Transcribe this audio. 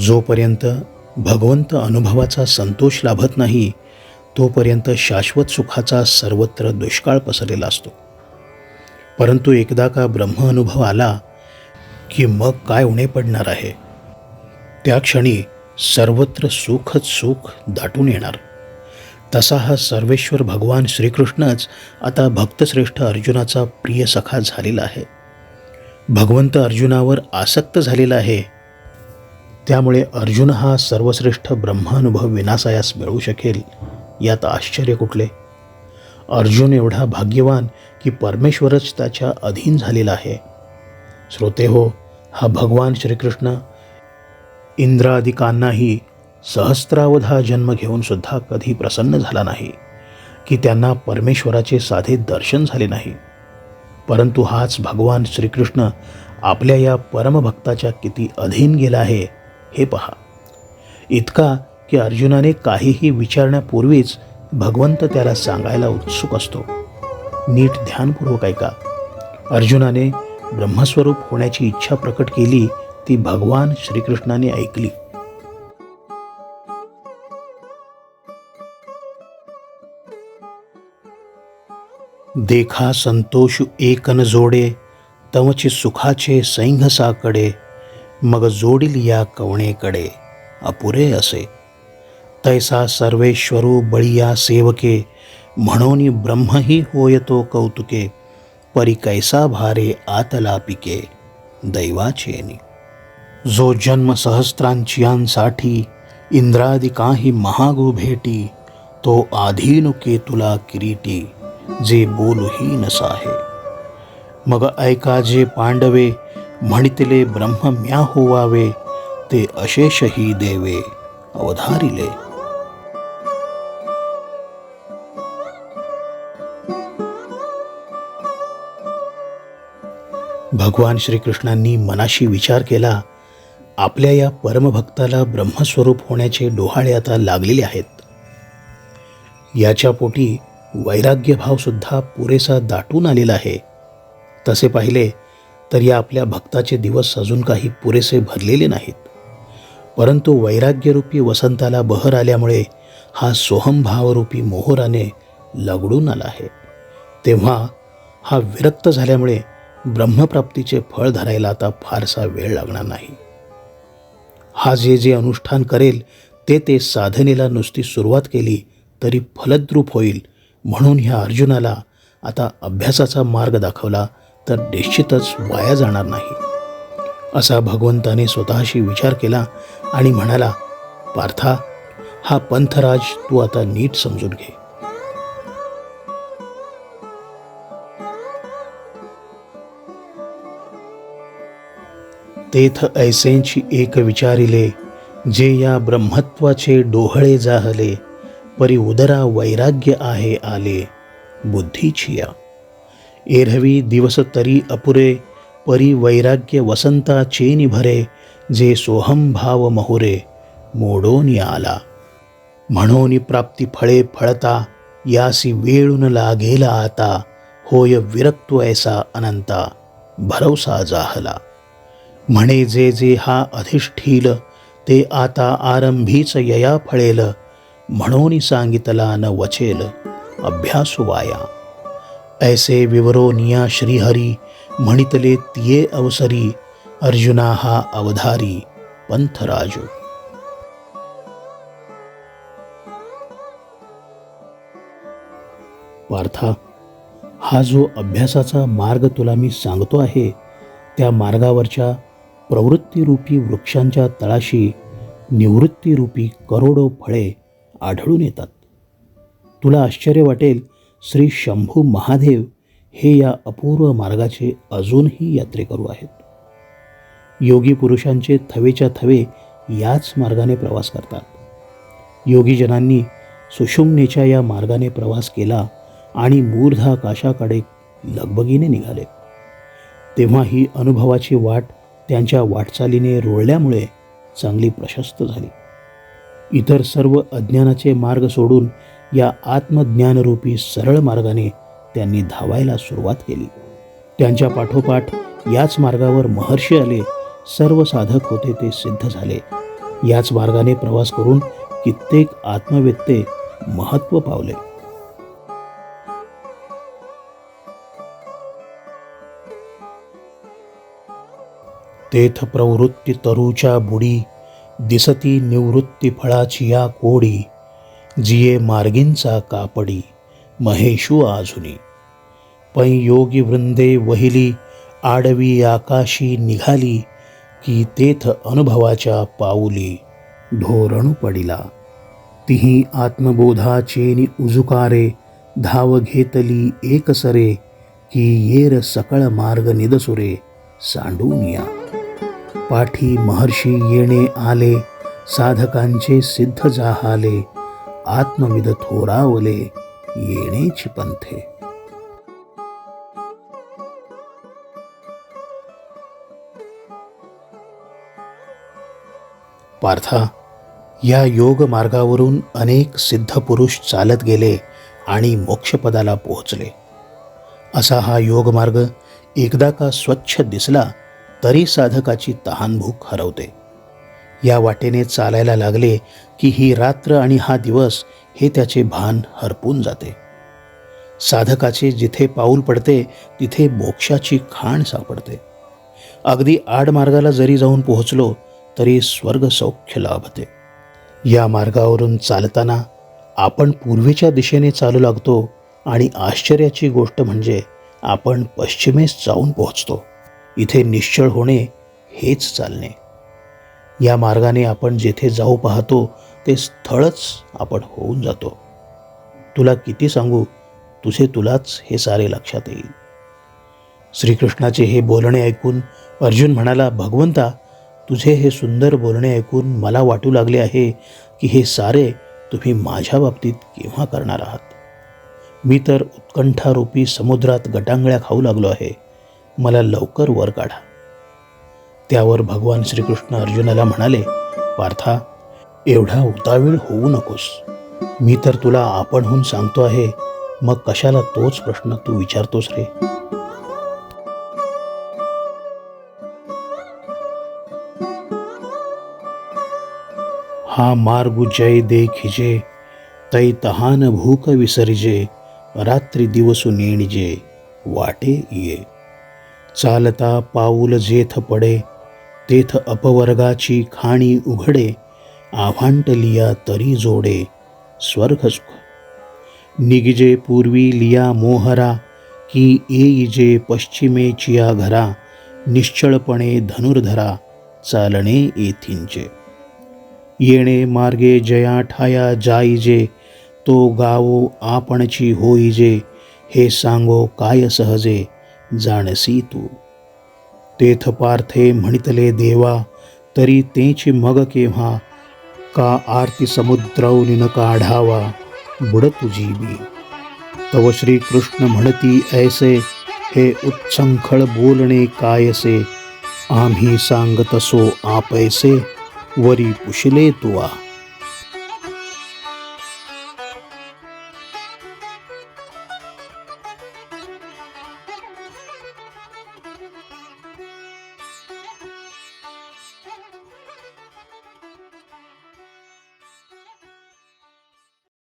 जोपर्यंत भगवंत अनुभवाचा संतोष लाभत नाही तोपर्यंत शाश्वत सुखाचा सर्वत्र दुष्काळ पसरलेला असतो. परंतु एकदा का ब्रह्म अनुभव आला की मग काय उणे पडणार आहे? त्या क्षणी सर्वत्र सुखच सुख दाटून येणार. तसा हा सर्वेश्वर भगवान श्रीकृष्णच आता भक्तश्रेष्ठ अर्जुनाचा प्रिय सखा झालेला आहे. भगवंत अर्जुनावर आसक्त झालेला आहे त्यामुळे अर्जुन हा सर्वश्रेष्ठ ब्रह्मानुभव विनासायास मिळवू शकेल यात आश्चर्य कुठले? अर्जुन एवढा भाग्यवान की परमेश्वरच त्याच्या अधीन झालेला आहे. श्रोते हो हा भगवान श्रीकृष्ण इंद्रादिकांनाही सहस्त्रावधा जन्म घेऊन सुद्धा कधी प्रसन्न झाला नाही की त्यांना परमेश्वराचे साधे दर्शन झाले नाही. परंतु हाच भगवान श्रीकृष्ण आपल्या या परमभक्ताच्या किती अधीन गेला आहे हे पहा. इतका की अर्जुनाने काहीही विचारण्यापूर्वीच भगवंत त्याला सांगायला उत्सुक असतो. नीट ध्यानपूर्वक ऐका. अर्जुनाने ब्रह्मस्वरूप होण्याची इच्छा प्रकट केली ती भगवान श्रीकृष्णाने ऐकली. देखा संतोष एक न जोडे तवचे सुखाचे सैंघसाकडे साकडे मग जोडील या कवणेकडे अपुरे असे. तैसा सर्वेश्वरू बळिया सेवके म्हणून ब्रह्मही होय तो कौतुके परी कैसा भारे आतला पिके दैवाचेनी. जो जन्म सहस्त्रांचियांसाठी इंद्रादी काही महागो भेटी तो आधीनुके तुला किरीटी जे बोलूही नसाहे. मग ऐका जे पांडवे म्हणितले ब्रह्म म्या होवावे ते अशेषही देवे अवधारिले भगवान श्रीकृष्णांनी मनाशी विचार केला आपल्या या परमभक्ताला ब्रह्मस्वरूप होण्याचे डोहाळे आता लागलेले आहेत याच्या पोटी वैराग्यभावसुद्धा पुरेसा दाटून आलेला आहे तसे पाहिले तर या आपल्या भक्ताचे दिवस अजून काही पुरेसे भरलेले नाहीत. परंतु वैराग्यरूपी वसंताला बहर आल्यामुळे हा सोहमभावरूपी मोहराने लगडून आला आहे. तेव्हा हा विरक्त झाल्यामुळे ब्रह्मप्राप्तीचे फळ धरायला आता फारसा वेळ लागणार नाही. हा जे जे अनुष्ठान करेल ते ते साधनेला नुसती सुरुवात केली तरी फलद्रूप होईल म्हणून ह्या अर्जुनाला आता अभ्यासाचा मार्ग दाखवला तर निश्चितच वाया जाणार नाही. असा भगवंताने स्वतःशी विचार केला आणि म्हणाला पार्था हा पंथराज तू आता नीट समजून घे. तेथ ऐसेंची एक विचारिले जे या ब्रह्मत्वाचे डोहळे जाहले परी उदरा वैराग्य आहे आले बुद्धीचिया एरहवी दिवस तरी अपुरे परी वैराग्य वसंता चेनी भरे जे सोहम भाव महुरे मोडोनी आला म्हणोनी प्राप्ती फळे फळता यासी वेळून लागेला आता होय विरक्तो ऐसा अनंता भरवसा जाहला. म्हणे जे जे हा अधिष्ठील ते आता आरंभीच यया फळेल म्हणून सांगितला न वचेल अभ्यासू वाया. ऐसे विवरो निया श्रीहरी म्हणितले तिये अवसरी अर्जुना हा अवधारी पंथराजू। पार्था हा जो अभ्यासाचा मार्ग तुला मी सांगतो आहे त्या मार्गावरच्या प्रवृत्तीरूपी वृक्षांच्या तळाशी निवृत्तीरूपी करोडो फळे आढळून येतात. तुला आश्चर्य वाटेल श्री शंभू महादेव हे या अपूर्व मार्गाचे अजूनही यात्रेकरू आहेत. योगी पुरुषांचे थवेच्या थवे याच मार्गाने प्रवास करतात. योगीजनांनी सुषुम्नेच्या या मार्गाने प्रवास केला आणि मूर्ध आकाशाकडे लगबगीने निघाले. तेव्हा ही अनुभवाची वाट त्यांच्या वाटचालीने रोळल्यामुळे चांगली प्रशस्त झाली. इतर सर्व अज्ञानाचे मार्ग सोडून या आत्मज्ञानरूपी सरळ मार्गाने त्यांनी धावायला सुरुवात केली. त्यांच्या पाठोपाठ याच मार्गावर महर्षी आले सर्व साधक होते ते सिद्ध झाले. याच मार्गाने प्रवास करून कित्येक आत्मवेत्ते महत्त्व पावले. तेथ प्रवृत्ती तरुच्या बुडी दिसती निवृत्ती फळाची या कोडी जिये मार्गींचा कापडी महेशू आजुनी. पै योगी वृंदे वहिली आडवी आकाशी निघाली की तेथ अनुभवाच्या पाऊली धोरण पडिला. तिही आत्मबोधाचेनी उजुकारे धाव घेतली एकसरे की येर सकळ मार्ग निदसुरे सांडून या पाठी महर्षी येणे आले साधकांचे सिद्ध जाहाले आत्मविद थोरावले येणेची पंथे. पार्था या योग मार्गावरून अनेक सिद्ध पुरुष चालत गेले आणि मोक्षपदाला पोहोचले. असा हा योग मार्ग एकदा का स्वच्छ दिसला तरी साधकाची तहानभूक हरवते. या वाटेने चालायला लागले की ही रात्र आणि हा दिवस हे त्याचे भान हरपून जाते. साधकाचे जिथे पाऊल पडते तिथे मोक्षाची खाण सापडते. अगदी आडमार्गाला जरी जाऊन पोहोचलो तरी स्वर्ग सौख्य लाभते. या मार्गावरून चालताना आपण पूर्वीच्या दिशेने चालू लागतो आणि आश्चर्याची गोष्ट म्हणजे आपण पश्चिमेस जाऊन पोहोचतो. इथे निश्चळ होणे हेच चालणे. या मार्गाने आपण जेथे जाऊ पाहतो ते स्थळच आपण होऊन जातो. तुला किती सांगू? तुझे तुलाच हे सारे लक्षात येईल. श्रीकृष्णाचे हे बोलणे ऐकून अर्जुन म्हणाला भगवंता तुझे हे सुंदर बोलणे ऐकून मला वाटू लागले आहे की हे सारे तुम्ही माझ्या बाबतीत केव्हा करणार आहात? मी तर उत्कंठारूपी समुद्रात गटांगळ्या खाऊ लागलो आहे. मला लवकर वर काढा. त्यावर भगवान श्रीकृष्ण अर्जुनाला म्हणाले पार्था एवढा उतावीळ होऊ नकोस. मी तर तुला आपणहून सांगतो आहे मग कशाला तोच प्रश्न तू विचारतोस रे? हा मार्ग जय देखिजे तै तहान भूक विसर्जे रात्री दिवसू नेणिजे वाटे ये चालता पाऊल जेथ पडे तेथ अपवर्गाची खाणी उघडे आव्हांटलिया तरी जोडे. स्वर्ग सुख निगिजे पूर्वी लिया मोहरा की येईजे पश्चिमेचिया घरा निश्चळपणे धनुर्धरा चालणे येथींचे येणे मार्गे जया ठाया जाईजे तो गावो आपणची होईजे हे सांगो काय सहजे जाणसी तू. तेथ पार्थे म्हणितले देवा तरी तेची मग केव्हा? का आरती समुद्रवनी न काढावा? बुड तुझी बी. तव श्रीकृष्ण म्हणती ऐसे हे उच्छंखळ बोलणे कायसे? आम्ही सांगतसो आपैसे वरी पुशले तुवा.